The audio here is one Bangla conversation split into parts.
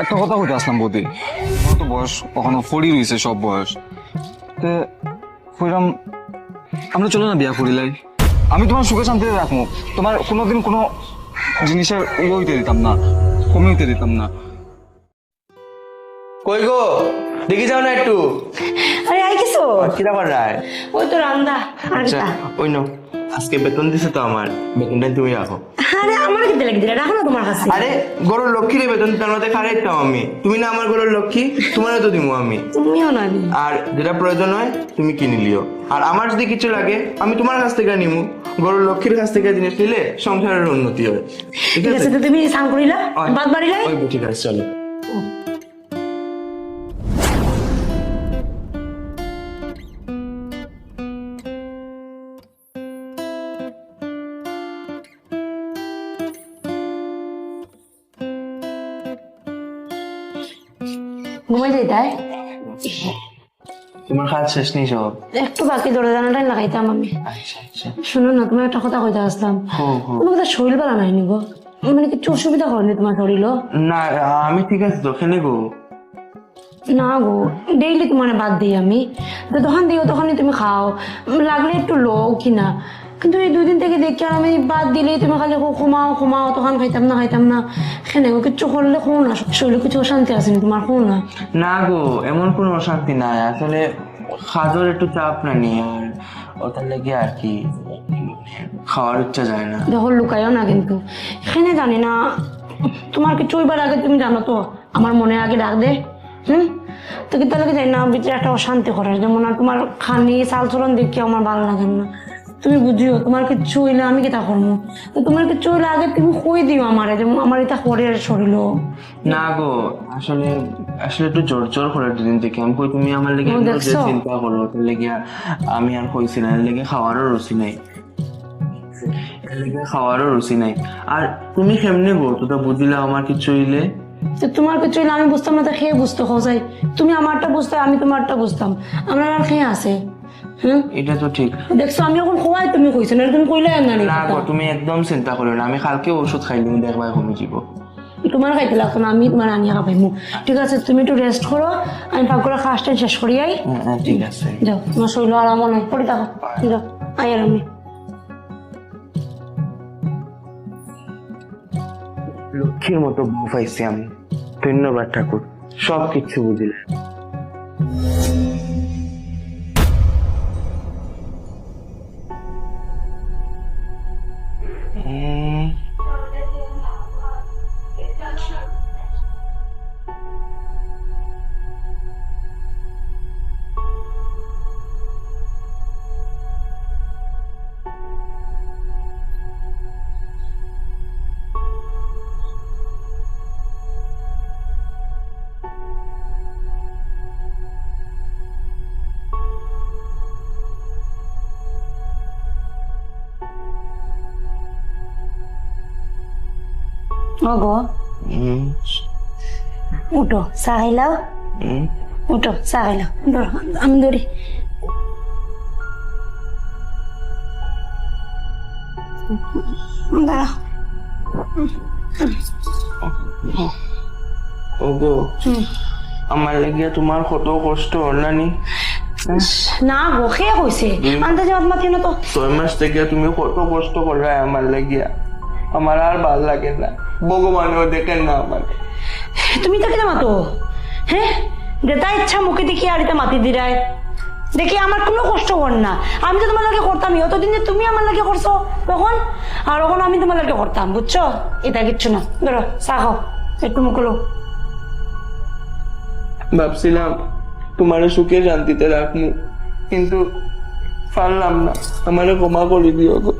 একটা কথা কইতে আসলাম বৌদি। আমার তো বয়স কখনো ফড়ি রয়েছে সব বয়স। তে কইরাম আমরা চলো না বিয়া করিলাই আমি তোমার সুখে শান্তিতে রাখব তোমার কোনোদিন কোনো জিনিসের ইয়ে হইতে দিতাম না কমে হইতে দিতাম না। কই গো? দেখি যাও না একটু। আরে আই কিছু কিরা কর রায়? ওই তো রান্দা আচ্ছা ওই নো আজকে বেতন দিছে তো আমার। বেতনটা তুমি রাখো আরে আমার কি দিলে রাখো না তোমার কাছে। আরে গরু লক্ষ্মী রে বেতন তার মধ্যে খারাই তো আমি। তুমি না আমার গরু লক্ষ্মী তোমার তো দিমু আমি। তুমিও না নি। আর যেটা প্রয়োজন হয় তুমি কিনে লিও। আর আমার যদি কিছু লাগে আমি তোমার কাছ থেকে নিমু। গরুর লক্ষ্মীর কাছ থেকে জিনিস নিলে সংসারের উন্নতি হয় ঠিক আছে? তুমি সাং করিলা বাদ বাড়িলে ঠিক আছে চলো। তোমার কাজ শেষ নেই সব। একটু বাকি জানাটাই লাগাইতাম আমি। আচ্ছা আচ্ছা। শুনো না তোমার একটা কথা কইতে আসলাম। তোমার কথা শরীর বেলা নাই নিব মানে কিছু অসুবিধা করেনি তোমার শরীর না আমি ঠিক আছে খেলে গো। না গো ডেইলি তোমার বাদ দিই আমি। তো তখন দিও তখনই তুমি খাও। লাগলে একটু লো কিনা। কিন্তু এই দুই দিন থেকে দেখি আর আমি বাদ দিলেই তুমি খালি ঘুমাও ঘুমাও তখন খাইতাম না খাইতাম না। সেনে কিছু করলে খো না শরীরে কিছু অশান্তি আছে তোমার খো না? না গো এমন কোনো অশান্তি নাই। আসলে খাজর একটু চাপ না নিয়ে আর ওটার লেগে আর কি খাওয়ার ইচ্ছা যায় না। দেখো লুকাইও না কিন্তু। এখানে জানি না তোমার কিছু এবার আগে তুমি জানো তো? আমার মনে আগে ডাক দে হুম? তো কি তাহলে জানি না ভিতরে একটা অশান্তি করার। যেমন আর তোমার খানি চাল চলন দেখি আমার ভালো লাগে না। তুমি বুঝিও তোমার কিছু হইলে আমি কি তা করব? তো তোমার কিছু হইলে আগে তুমি কই দিও আমারে যে আমার এটা করে শরীর না গো আসলে আসলে একটু জোর জোর করে দুদিন থেকে আমি কই তুমি আমার লেগে? চিন্তা করো ওটার লেগে আমি আর কইছি না লেগে খাওয়ারও রুচি নাই। খাওয়ারও রুচি নাই। আর তুমি কেমনে গো? তো বুঝিলে আমার কিছু হইলে তো তোমার কিছু হইলে আমি বুঝতাম না তা খেয়ে বুঝতে? খোঁজাই তুমি আমারটা বুঝতে আমি তোমারটা বুঝতাম। আমরা আর খেয়ে আছে? হুম এটা তো ঠিক। দেখছ আমি এখন খোয়াই তুমি কইছো না তুমি কইলে না না গো তুমি একদম চিন্তা করো না আমি কালকে ওষুধ খাইলাম দেখবা কমে যাব। তোমার খাইতে লাগতো না আমি তোমার আনিয়া খাবাইমু ঠিক আছে তুমি একটু রেস্ট করো আমি পাক করে খাসটা শেষ করি আই। হ্যাঁ, হ্যাঁ, ঠিক আছে। যাও তোমার শরীর আরাম নয় পড়ে থাকো। যাও আই লক্ষ্মীর মতো বউ পাইছি আমি। ধন্যবাদ ঠাকুর সব কিছু বুঝিলে ও গো উম, উঠো চা খাইলাও। উঠো চা খাইলাও ধরো আমি ধরি। দাঁড়াও ওগো আমার লাগিয়া তোমার কত কষ্ট হলানি না গো খেয়ে কইছে আন্দাজে মাত মাতি না তো। ছয় মাস থেকে তুমি কত কষ্ট করলে আমার লাগিয়া। আমার আর ভালো লাগে না। ভগবানও দেখেন না আমার তুমি তাকে না মাতো? হ্যাঁ? যেটা ইচ্ছা মুখে দেখি আর এটা মাতি দিরায়। দেখি আমার কোনো কষ্ট কর না। আমি তো তোমার লাগে করতাম অতদিন যে তুমি আমার লাগে করছ তখন আর তখন আমি তোমার লাগে করতাম বুঝছ? এটা কিচ্ছু না। ধরো চা খাও। একটু মুখলো ভাবছিলাম তোমার সুখে শান্তিতে রাখব কিন্তু পারলাম না। আমারে ক্ষমা করে দিও গো।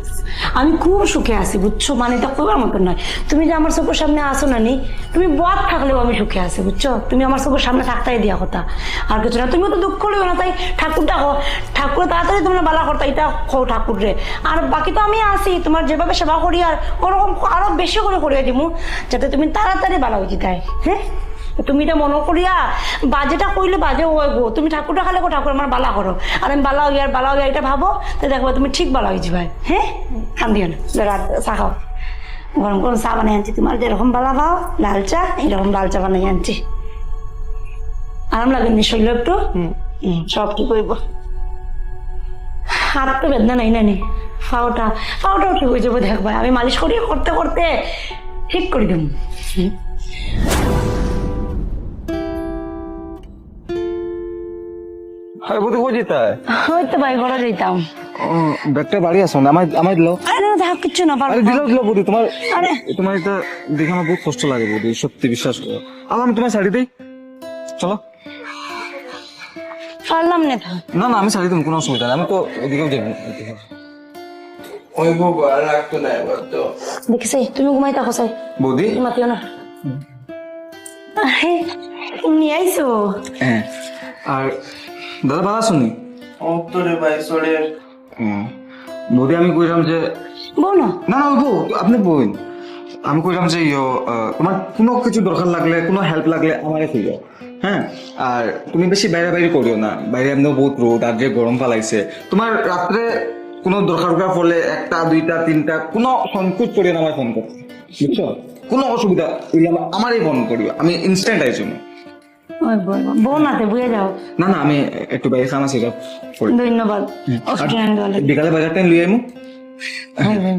আমি খুব সুখে আছি, বুঝছ? মানে এটা কবার মতন নয়। তুমি যে আমার চোখের সামনে আসো না নি, তুমি বদ থাকলেও আমি সুখে আছি, বুঝছ? তুমি আমার চোখের সামনে থাকতাই দিয়া কথা। আর কিছু না তুমি তো দুঃখ করিও না, তাই ঠাকুর ডাকো ঠাকুর তাড়াতাড়ি তোমরা বালা করতা এটা খো ঠাকুর রে। আর বাকি তো আমি আছি, তোমার যেভাবে সেবা করি আর ওরকম আরও বেশি করে করিয়া দিমু, যাতে তুমি তাড়াতাড়ি বালা হইতে তাই হ্যাঁ? তুমি এটা মনে করিয়া বাজেটা কইলে বাজে হয় গো। তুমি ঠাকুরটা খালে গো ঠাকুর আমার বালা করো। আর আমি বালা হই আর বালা হই এটা ভাবো তো দেখব তুমি ঠিক বালা হয়ে যাবে হ্যাঁ? কান্দিও না। রাত চা খাও। গরম গরম চা বানাই আনছি। তোমার যেরকম বালা পাও লাল চা এরকম লাল চা বানাই আনছি। আরাম লাগে নি শরীর একটু? সব ঠিক হইব। হাত তো বেদনা নাই নানি। ফাওটা ফাওটাও ঠিক হয়ে যাব দেখবা আমি মালিশ করি করতে করতে ঠিক করে দেবো আরে বৌদি কই যেতে হয়তো ভাই ঘরে যাইতাম। ব্যাগটা বাড়ি আসো না? আমার আমার দিলো। আরে না দেখ কিচ্ছু না আরে দিলো দিলো বৌদি তোমার আরে। তোমার এটা দেখে আমার বহুত কষ্ট লাগে বৌদি সত্যি বিশ্বাস করো। আর আমি তোমার শাড়ি দিই। চলো। পারলাম না তো। না না আমি শাড়ি দিই কোনো অসুবিধা নেই। আমি তো ওদিকেও যাব ওই বউ আর রাখতো না এবার তো। দেখছি? তুমি ঘুমাই থাকো সাই বৌদি? মাতিও না। আরে তুমি নিয়ে আইসো হ্যাঁ। আর দাদা ভালো আছো নি? অন্তরে ভাই সরে হুম। বৌদি আমি কইলাম যে বউ না। না না বউ আপনি বই আমি কইলাম যে ইয়ো তোমার কোনো কিছু দরকার লাগলে কোনো হেল্প লাগলে আমারে কইও হ্যাঁ? আর তুমি বেশি বাইরে বাইরে করিও না। বাইরে এমনিও বহুত রোদ আর যে গরম পালাইছে। তোমার রাত্রে কোনো দরকার দরকার পড়লে একটা দুইটা তিনটা কোনো সংকোচ করিও না আমার ফোন করতে। বুঝছ? কোনো অসুবিধা হইলে আমার- আমারই ফোন করিও। আমি ইনস্ট্যান্ট আইছি। না। ওই বউ বউ নাতে বুঝে যাও। না না আমি একটু বাইরে খানা সেটা করি ধন্যবাদ। বিকালে বাজার টাইম লুই আইমু?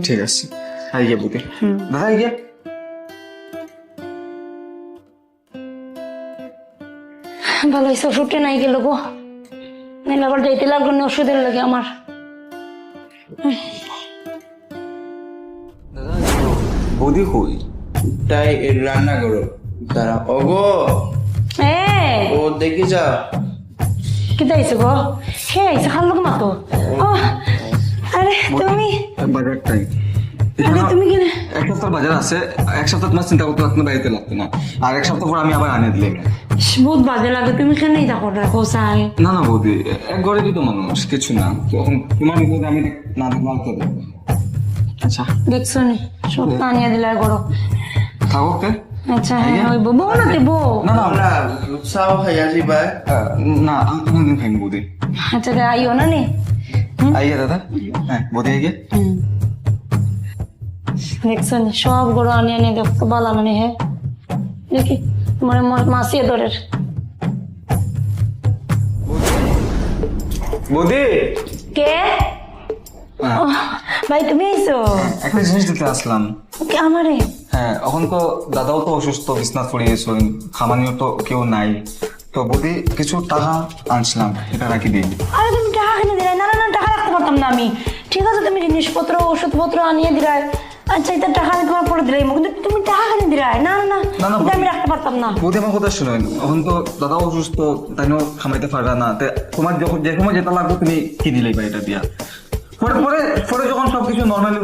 ঠিক আছে। আই গিয়া বুতে। দাদা আই গিয়া। ভালো হয়েছে ওষুধটা নাই গেল গো। নাইলে আবার যাইতে লাগল না ওষুধের লাগে আমার। বৌদি কই? তাই রান্না করো। তারা এ ও দেখে যা। কি আইছে গো? হে আইছে খাল লোক মাতো। আরে তুমি? বাজার টাইম আরে তুমি কি এক সপ্তাহ বাজার আছে এক সপ্তাহ তোমার চিন্তা করতে আপনার বাড়িতে লাগতো না। আর এক সপ্তাহ পর আমি আবার আনে দিলে। বহুত বাজে লাগে তুমি কেন এটা করে রাখো চাই? না না বৌদি এক ঘরে তো মানুষ কিছু না। তখন তোমার বিপদে আমি না দেখলাম তো আচ্ছা দেখছ নি? সব আনিয়ে দিলে গরো থাকো কে আচ্ছা হ্যাঁ ওই বউ না না ভাই না আমি দিন বৌদি। আচ্ছা আইও না নি। আইয়া দাদা। হ্যাঁ বৌদি আইয়া। দেখছ সব গরো আনিয়ে আনিয়ে দেখতো বালানো নি হ্যাঁ? দেখি তোমার মাসিয়ে দরের বৌদি। কে? হ্যাঁ, ভাই তুমি আইছো? একটা জিনিস দিতে আসলাম। কে আমারে। হ্যাঁ এখন তো দাদাও তো অসুস্থ বিছনাথ পড়ে গেছেন খামানিও তো কেউ নাই। তো বৌদি কিছু টাকা আনছিলাম এটা রাখি দিই। আরে তুমি টাকা কিনে দিলাই না না না টাকা রাখতে পারতাম না আমি। ঠিক আছে তুমি জিনিসপত্র ওষুধপত্র আনিয়ে দিলাই আচ্ছা এটা টাকা আমি তোমার পরে দিলাই কিন্তু তুমি টাকা কিনে দিলাই না না না আমি রাখতে পারতাম না। বৌদি আমার কথা শুনেন এখন তো দাদাও অসুস্থ তাইও খামাইতে পারবে না। তোমার যখন যে সময় যেটা লাগবে তুমি কি দিলেই বা এটা দিয়া? পরে পরে পরে যখন সবকিছু নর্মালি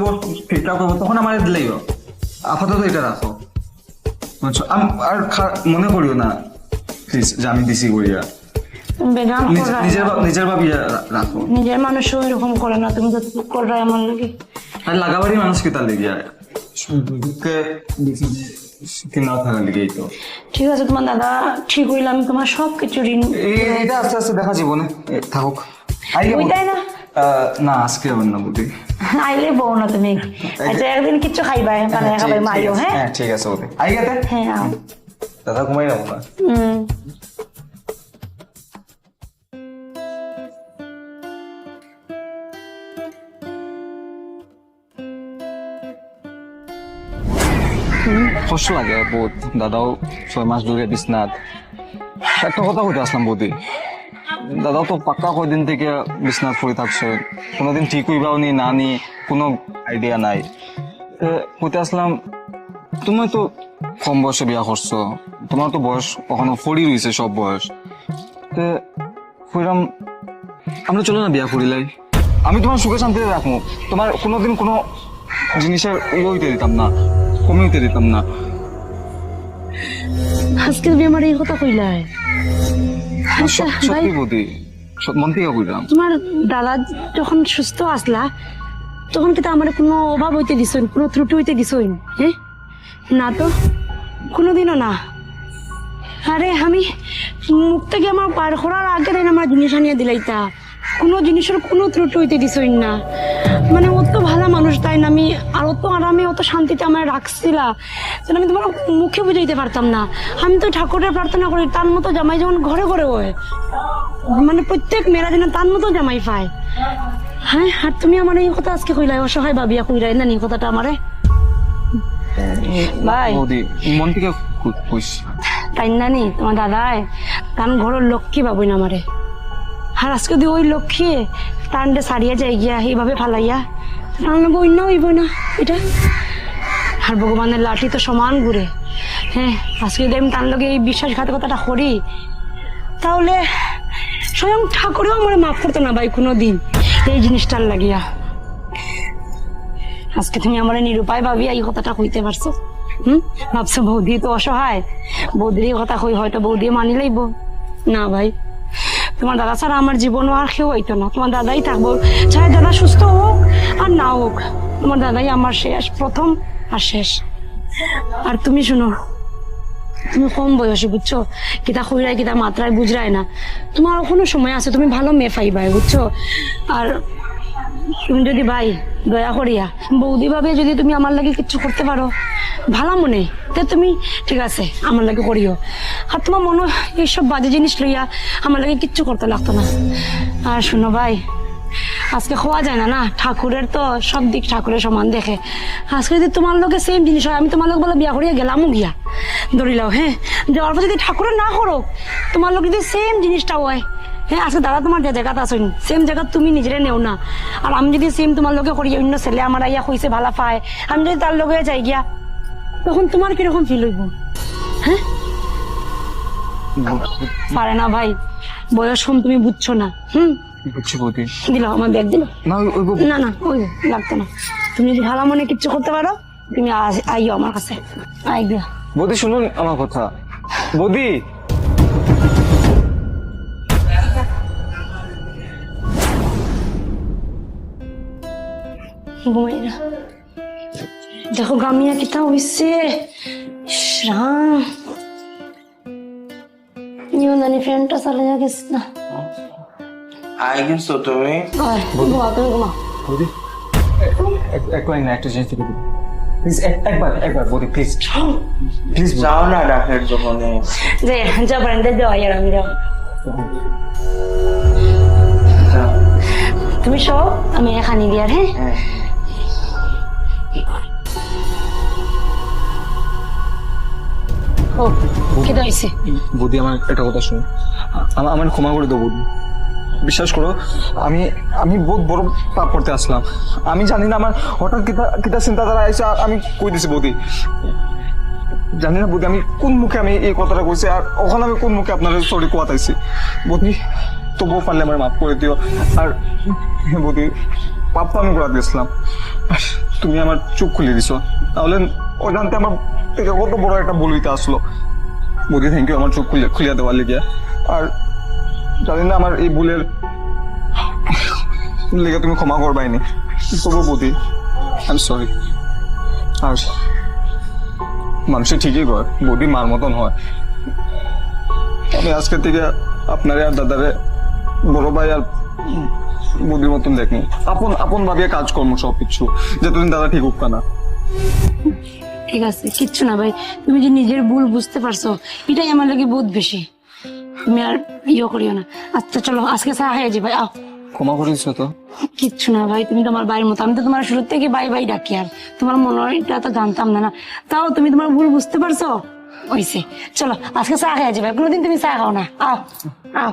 ঠিকঠাক করব তখন আমার দিলেই হোক। আপাতত এটা রাখো। বুঝছ? আর মনে করিও না প্লিজ যে আমি দিছি করিয়া তুমি বেজান নিজ- করাই নিজের নিজের ভাবিয়া রাখো। নিজের মানুষ এরকম করে না তুমি তো করাই আমার লাগে। আর লাগাবারই মানুষ কি তার লেগে না থাকার লেগেই তো। ঠিক আছে তোমার দাদা ঠিক হইলে আমি তোমার সব কিছু ঋণ এটা আস্তে আস্তে দেখা জীবনে। থাকুক। ওইটাই না? না আজকে না বুদ্ধি। আইলে বউ না তুমি। আচ্ছা একদিন কিচ্ছু খাইবা মানে খাবাই মারিও হ্যাঁ? হ্যাঁ ঠিক আছে ওকে। আইগাতে হ্যাঁ দাদা ঘুমাই না হুম। কষ্ট লাগে বহুত। দাদাও ছয় মাস ধরে বিছনাথ একটা কথা কইতে আসলাম বৌদি। দাদাও তো পাক্কা কয়দিন থেকে বিছনাথ পড়ে থাকছে। কোনোদিন ঠিক হইবাও নি, না নি, কোনো আইডিয়া নাই। কইতে আসলাম তুমি তো কম বয়সে বিয়া করছ তোমার তো বয়স ওখানে ফড়ি রয়েছে সব বয়স। তে কইরাম আমরা চলো না বিয়া করিলাই আমি তোমার সুখে শান্তিতে রাখব তোমার কোনোদিন কোনো জিনিসের ইয়ে হইতে দিতাম না কমে হইতে দিতাম না। আজকে তুমি আমার এই কথা কইলাই। সত্যি বৌদি মন থেকে কইলাম তোমার দাদা যখন সুস্থ আসলা তখন কিন্তু আমার কোনো অভাব হইতে দিছইন কোনো ত্রুটি হইতে দিছইন হ্যাঁ? না তো কোনোদিনও না। আরে আমি মুখ থেকে আমার পার করার আগে দিন আমার জিনিস আনিয়ে দিলাইতা। কোনো জিনিসের কোনো ত্রুটি হইতে দিছইন না। মানে ও তো ভালো মানুষ তাই না? আমি আর ও তো আরামে অত শান্তিতে আমার রাখছিলা। যেন আমি তোমার মুখে বুঝাইতে পারতাম না। আমি তো ঠাকুরের প্রার্থনা করি তার মতো জামাই যেমন ঘরে ঘরে হয়। মানে প্রত্যেক মেয়েরা যেন তার মতো জামাই পায়। হ্যাঁ আর তুমি আমার এই কথা আজকে কইলাই অসহায় ভাবিয়া কইলাই না এই কথাটা আমারে? ভাই। মন থেকে তাই না নি? তোমার দাদাই তার ঘরের লক্ষ্মী পাবই না আমারে। আর আজকে যদি ওই লক্ষ্মী টান্ডে সারিয়া যাই গিয়া এইভাবে ফালাইয়া। বই না হইব না, এটা? আর ভগবানের লাঠি তো সমান ঘুরে। হ্যাঁ আজকে যদি আমি লগে এই বিশ্বাসঘাতকতাটা করি, তাহলে স্বয়ং ঠাকুরেও আমার মাফ করতো না ভাই কোনো দিন এই জিনিসটার লাগিয়া। আজকে তুমি আমার নিরুপায় ভাবিয়া এই কথাটা কইতে পারছ? হুম? ভাবছ বৌদি তো অসহায়। বৌদির কথা কই, হয়তো বৌদি মানি লইব। না ভাই। তোমার দাদা ছাড়া আমার জীবনও আর কেউ হইতো না। তোমার দাদাই থাকব, চাই দাদা সুস্থ হোক আর না হোক, তোমার দাদাই আমার শেষ, প্রথম আর শেষ। আর তুমি শুনো, তুমি কম বয়সী, বুঝছ? কিতা খুঁড়াই কিতা মাত্রায় বুঝরাই না। তোমার কোনো সময় আছে, তুমি ভালো মেয়ে পাইবাই, বুঝছ? আর তুমি যদি ভাই, দয়া করিয়া বৌদি ভাবে যদি তুমি আমার লাগে কিচ্ছু করতে পারো, ভালো মনে, তে তুমি ঠিক আছে, আমার লাগে করিও। আর তোমার মনে এইসব বাজে জিনিস লইয়া আমার লাগে কিচ্ছু করতে লাগতো না। আর শুনো ভাই, আজকে খোয়া যায় না না? ঠাকুরের তো সব দিক ঠাকুরের সমান দেখে। আজকে যদি তোমার লোকে সেম জিনিস হয়, আমি তোমার লোক বলে বিয়া করিয়া গেলামও গিয়া। ধরিলাও হ্যাঁ? যাওয়ার পর যদি ঠাকুরের না করো, তোমার লোক যদি সেম জিনিসটা হয় হ্যাঁ আজকে দাদা তোমার যে জায়গাতে আসেন সেম জায়গা তুমি নিজেরে নেও না। আর আমি যদি সেম তোমার লোকে করি অন্য ছেলে আমার আইয়া হইছে ভালা পায়। আমি যদি তার লগে যাই গিয়া তখন তোমার কীরকম ফিল হইব? হ্যাঁ পারে না ভাই বয়স কম তুমি বুঝছ না। হুম? বুঝছি বৌদি। দিল আমার ব্যাগ দিল। না না না ওই লাগতো না। তুমি যদি ভালো মনে কিচ্ছু করতে পারো তুমি আইও আমার কাছে। আই গিয়া। বৌদি শুনুন আমার কথা। বৌদি ঘুমাই দেখো গামিয়া কিতা হইছে। রাম জানি ফ্যানটা চালিয়ে গেছে না। আই গেছো তুমি। ঘুমা তুমি ঘুমা বৌদি এক- লাইন একটা জিনিস থেকে প্লিজ একবার একবার বৌদি প্লিজ প্লিজ যাও না ডাকের দোকানে যে যা পারেন যাও আর আমি যাও। তুমি শো আমি এখানে দিয়ার হ্যাঁ। হ্যাঁ ও কেটে হয়েছে বৌদি আমার একটা কথা শুনো। আমার ক্ষমা করে দেবো বিশ্বাস করো, আমি আমি বহুত বড় পাপ করতে আসলাম। আমি জানি না আমার হঠাৎ কিতা কিতা চিন্তাধারা আর আমি কই দিছি বৌদি জানি না বৌদি আমি কোন মুখে আমি এই কথাটা কইছি, আর ওখানে আমি কোন মুখে আপনার সরি কোয়াতাইছি বৌদি তবুও পারলে আমার মাফ করে দিও। আর বৌদি পাপ তো আমি করা দিয়েছিলাম তুমি আমার চোখ খুলে দিছো। তাহলে ওখানতে আমার থেকে কত বড় একটা হইতে আসলো। বৌদি থ্যাংক ইউ আমার চোখ খুলে খুলিয়া দেওয়ার লেগে আর জানি না আমার এই ভুলের লেগে তুমি ক্ষমা করবাইনি। তবু বৌদি? আই সরি আর মানুষে ঠিকই কয়, বৌদি মার মতন হয়। আমি আজকে থেকে আপনারে আর দাদারে বড় ভাই আর বৌদির মতন দেখুন। আপন আপন ভাবিয়ে কাজ কর্ম সব কিছু যতদিন দাদা ঠিক হোক না। ঠিক আছে কিচ্ছু না ভাই। তুমি যে নিজের ভুল বুঝতে পারছ এটাই আমার লাগে বহুত বেশি। তুমি আর ইয়ে করিও না। আচ্ছা চলো আজকে চা হয়ে যাবে আও। ক্ষমা করিস তো? কিচ্ছু না ভাই তুমি তোমার ভাইয়ের মতো। আমি তো তোমার শুরু থেকে ভাই ভাই ডাকি আর। তোমার মনে হয় এটা তো জানতাম না না। তাও তুমি তোমার ভুল বুঝতে পারছ? হইছে। চলো আজকে চা খেয়ে যাবে কোনোদিন তুমি চা খাও না। আও আও।